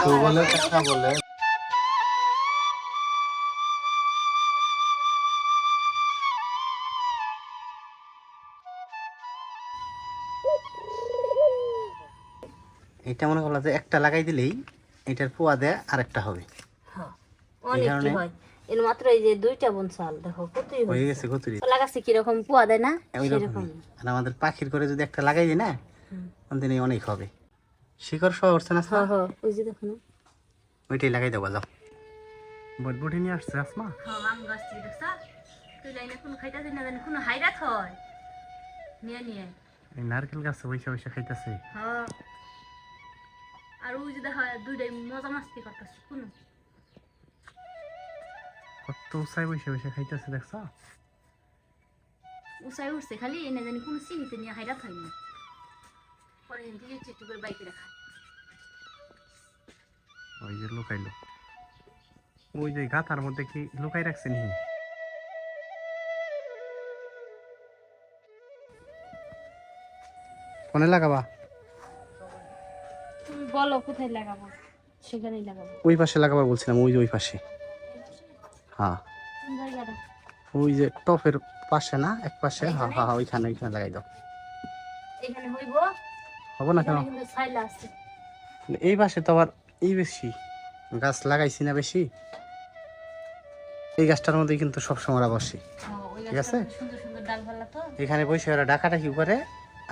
বলে কথা বলে। এটা মনে করল যে একটা লাগাই দিলেই এটার পোয়া দেয় আরেকটা হবে। হ্যাঁ, অনেক হয়? এর মাত্র এই যে দুইটা বোন চাল দেখো কতই হয়ে হয়েছে। গেছে পোয়া দেয় না? আর আমাদের পাখির করে যদি একটা লাগাই দিই না দিনে অনেক হবে। শিকড় সহ উঠছে না হ্যাঁ হ্যাঁ ওই যে দেখো না। ওইটাই লাগাই দেবো যাও বটবটি নিয়ে আসছে আসমা হ্যাঁ আম গাছ থেকে দেখছা? তুই লাইনে কোন খাইতাছিস না জানি কোন হাইরাত হয়। নিয়ে নিয়ে। এই নারকেল গাছে বৈশা বৈশা খাইতেছে। হ্যাঁ। আর ওই যে দেখা দুইটাই মজা মাস্তি করতেছে কোন। কত উঁচাই বৈশা বৈশা খাইতেছে দেখছ? উসাই উঠছে খালি এনে জানি কোন চিনিতে নিয়ে হাইরাত হয়নি পরে একটু একটু করে বাইকে রাখা। ওই যে লুকাইলো। ওই যে গাতার মধ্যে কি লুকাই রাখছে নি কোনে লাগাবা। বলো কোথায় লাগাবো? সেখানেই লাগাবো। ওই পাশে লাগাবার বলছিলাম ওই যে ওই পাশে। হ্যাঁ। ওই যে টপের পাশে না এক পাশে? হ্যাঁ হ্যাঁ হ্যাঁ, ওইখানে ওইখানে লাগাই দাও। এখানে হইব। হব না কেন? আছে। এই পাশে তো আবার এই বেশি। গাছ লাগাইছি না বেশি। এই গাছটার মধ্যে কিন্তু সবসময় ওরা বসে। ঠিক আছে? এখানে বসে ওরা ডাকাটাকি করে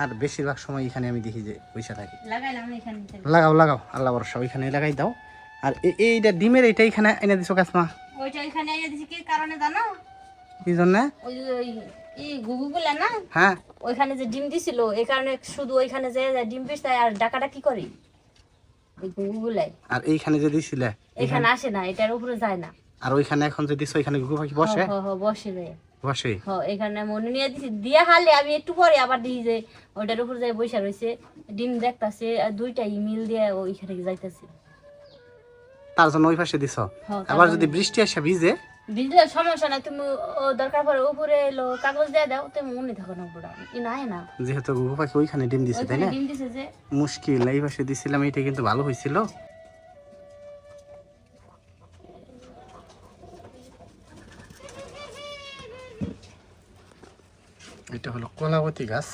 আর বেশিরভাগ সময় এখানে আমি দেখি যে বসে থাকি। লাগাও লাগাও আল্লাহ ভরসা ওইখানে লাগাই দাও। আর এইটা ডিমের এইটা এখানে এনে দিছো কাসমা? ওইটা এখানে এনে দিছি কি কারণে জানো? কি জন্য? ওই যে গুগুগুলা না হ্যাঁ। ওইখানে যে ডিম দিছিল এই কারণে শুধু ওইখানে যে যে ডিম পিসটা আর ডাকাটা কি করে? ওই গুগুগুলাই আর এইখানে যে দিছিলে এখানে আসে না এটার উপরে যায় না। আর ওইখানে এখন যে দিছো ওইখানে ঘুঘু পাখি বসে? হ, হ, হ, বসে রে। বসে? হ এখানে মনে নিয়ে দিছি দিয়ে হালে আমি একটু পরে আবার দিই যে ওইটার উপরে বসে রয়েছে। ডিম দেখতাছে আর দুইটাই মিল দিয়ে ওইখানে যাইতাছে। তার জন্য ওই পাশে দিছো? আবার যদি বৃষ্টি আসে ভিজে? বিজলে সমস্যা নাই তুমি দরকার পড়ে উপরে এলো কাগজ দিয়ে দাও তুমি মনে থাকো না উপরে ই নাই না। যেহেতু ঘুঘু পাখি ওইখানে ডিম দিছে তাই না? ডিম দিছে যে। মুশকিল এই পাশে দিছিলাম এইটা কিন্তু ভালো হয়েছিল এটা হলো কলাবতী গাছ।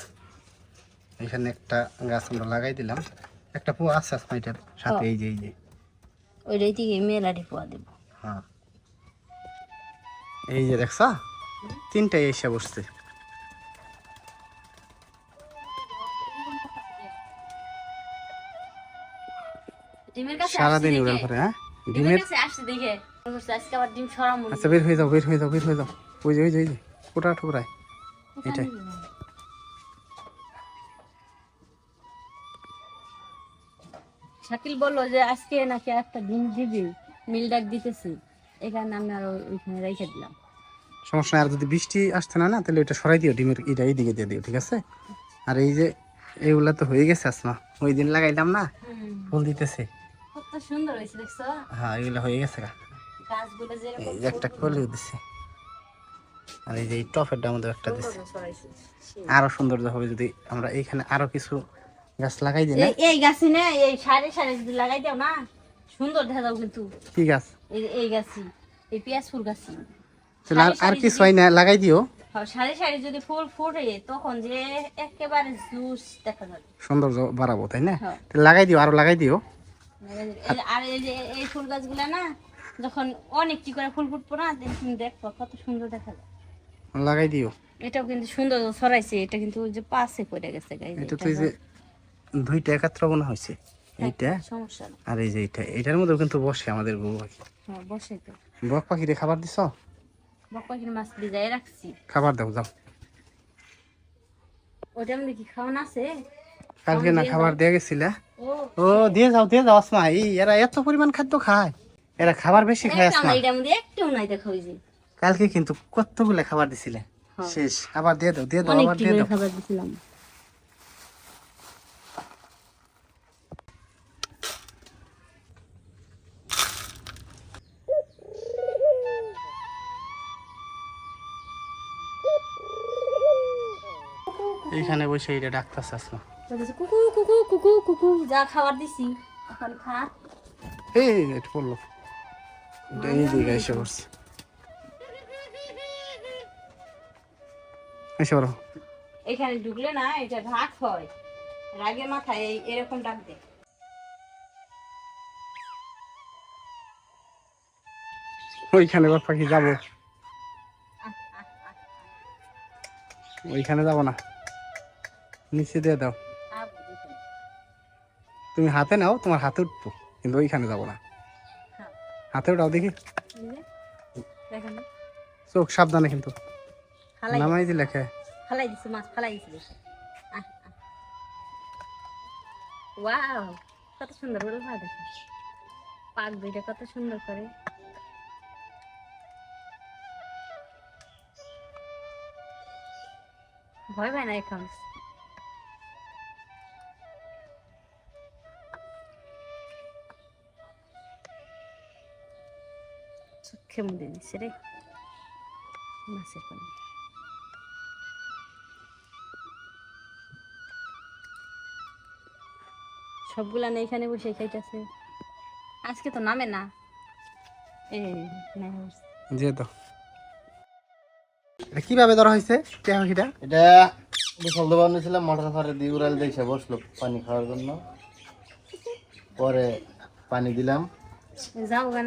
এখানে একটা গাছ আমরা লাগাই দিলাম। একটা পু আছে আসমা এটার সাথে এই যে এই যে। ওইটাই থেকে মেলাটি পোয়া দেবো। হ্যাঁ। এই যে দেখছা? তিনটাই এসে বসছে। সারাদিন উড়াল। করে হ্যাঁ? ডিমের আচ্ছা বের হয়ে যাও বের হয়ে যাও বের হয়ে যাও। ওই যে ওই যে ওই যে ওটা ঠুকরায়। এটাই। শাকিল বলল যে আজকে নাকি একটা ডিম দিবি। মিল ডাক দিতেছি। এখানে আমি আরও ওইখানে রেখে দিলাম। সমস্যা নাই আর যদি বৃষ্টি আসছে না না তাহলে ওইটা সরাই দিও ডিমের এটা এইদিকে দিয়ে দিও ঠিক আছে? আর এই যে এইগুলা তো হয়ে গেছে আসমা ওই দিন লাগাইলাম না ফুল দিতেছে। কত সুন্দর হয়েছে দেখছ? হ্যাঁ এগুলো হয়ে গেছে। গাছগুলো যেরকম এই যে একটা কলিও দিছে। আর এই যে এই টপেরটা আমাদের একটা দিছে। আরও সৌন্দর্য হবে যদি আমরা এইখানে আরও কিছু গাছ লাগাই দিই না? এই- এই গাছে না এই সাড়ে সাড়ে যদি লাগাই দাও না সুন্দর দেখা যাও কিন্তু। কি গাছ এই এই গাছি এই পেঁয়াজ ফুল গাছি আর হয় না লাগাই দিও। হ্যাঁ, সাড়ে সাড়ে যদি ফুল ফুটে তখন যে একেবারে জুস দেখা যাবে। সৌন্দর্য বাড়াবো তাই না? হ্যাঁ। লাগাই দিও আরও লাগাই দিও। আর এই যে এই ফুল গাছগুলা না যখন অনেকটি করে ফুল ফুটবো না তুমি দেখব কত সুন্দর দেখা যায়। লাগাই দিও। এটাও কিন্তু সুন্দর ছড়াইছে এটা কিন্তু ওই যে পাশে পড়ে গেছে গাই এটা তো এই যে দুইটা একাত্র মনে হয়েছে। এইটা? আর এই যে এইটা এটার মধ্যেও কিন্তু বসে আমাদের পাখি। হ্যাঁ বসে তো। বক পাখিরে খাবার দিছ? বকপাখির মাছ ভিজাই রাখছি। খাবার দাও যাও। ওইটা আমি কি খাওয়ান আছে। কালকে না খাবার দিয়ে গেছিলে? ও। দিয়ে যাও দিয়ে যাও আসমা। এই এরা এত পরিমাণ খাদ্য খায়। এরা খাবার বেশি খায় আসমা। না, মধ্যে একটু নাই দেখো যে। কালকে কিন্তু কতগুলো খাবার দিছিলে? হ্যাঁ। শেষ আবার দিয়ে দাও দিয়ে দাও আবার দিয়ে দাও। খাবার দিছিলাম। এইখানে বসে এটা ডাক্তার আসমা। কুকু কুকু কুকু কুকু যা খাবার দিছি এখন খা। এই এটা পড়ল। এটা এই দিকে এসে পড়ছে। এসে পড়ো। এখানে ঢুকলে না এটা রাগ হয়। রাগে মাথায় এই এরকম ডাক দেয়। ওইখানে পাখি যাব? ওইখানে যাব না। নিচে দিয়ে দাও। তুমি হাতে নাও তোমার হাতে উঠবো কিন্তু ওইখানে যাব না। হাতে উঠাও দেখি? চোখ সাবধানে কিন্তু। নামাই দিলে খে। ফালাই দিছে মাছ ফালাই দিছে ওয়াও কত সুন্দর ওরা ভাই দেখো। পাক দুইটা কত সুন্দর করে। ভয় পায় না এখন চোখে মুড়ে দিচ্ছে রে? মাছের পানি। সবগুলা নেই এখানে বসে খাইতেছে। আজকে তো নামে না। এ না যে এটা কীভাবে ধরা হয়েছে? কে পাখিটা এটা? বিশাল দোকান নিয়েছিলাম মোটর ফারে দিয়ে উড়াল দিয়ে বসল পানি খাওয়ার জন্য। পরে পানি দিলাম।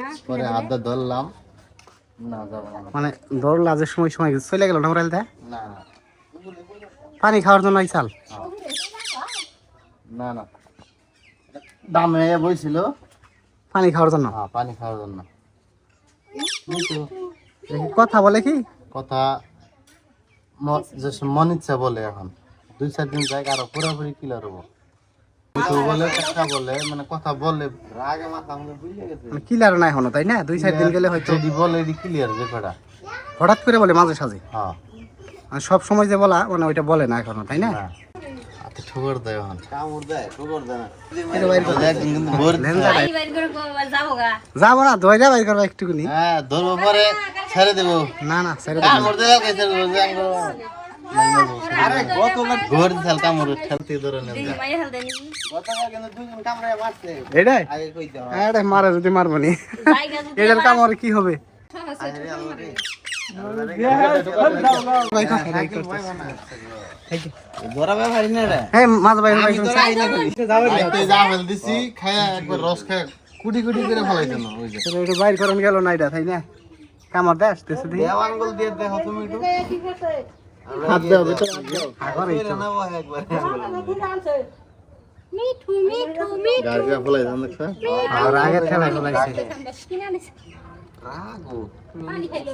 না পরে হাতটা ধরলাম না না মানে ধর লাজের সময় সময় চলে গেল না ওরাল না পানি খাওয়ার জন্য এই চাল না না। দামে বইছিল। পানি খাওয়ার জন্য? হ্যাঁ পানি খাওয়ার জন্য? কথা বলে কি? কথা মন ইচ্ছা বলে এখন। দুই চার দিন যাই আরও পুরোপুরি ক্লিয়ার হব। বলে কথা বলে মানে কথা বলে। রাগে মাথা বুঝে গেছে। মানে কিলার না এখনও তাই না? দুই চার দিন গেলে হয়তো যদি বলে ক্লিয়ার যে কটা হঠাৎ করে বলে মাঝে সাঝে। হ্যাঁ। আর সব সময় যে বলা মানে ওইটা বলে না এখনও তাই না? ঠোকর দেয় এখন। কামড় দেয় ঠোকর দেয় করে। কো- যাব না দইরা বাইর করব একটুকুনি হ্যাঁ ধরবো পরে ছেড়ে দেবো। না না ছেড়ে কামড় দেয় কে ছেড়ে দেবো আরে গতবার ঘোর দিছাল কামড় ঠেলতে ধরে নেন দেখি মাইয়া হেল দেনি গতকাল কিন্তু দুজন কামড়ে মারছে এটাই আগে কই দাও এটা মারে যদি মারবো নি। জায়গা যদি এটার কাম কি হবে? বড় ব্যাপারই না রে হ্যাঁ কুটি কুটি করে ফেলাইছে না ওই যে। এটা বাইর করেন গেল না এটা তাই না? কামড় দেয় আসতেছে আঙ্গুল দিয়ে দেখো তুমি একটু। হাত দাও ভিতরে আগর তো। না ও একবার মিঠু মিঠু মিঠু। গাড়ি দাম দেখছ আর আগে খেলা ফেলাইছে রাগো পানি খাইলো।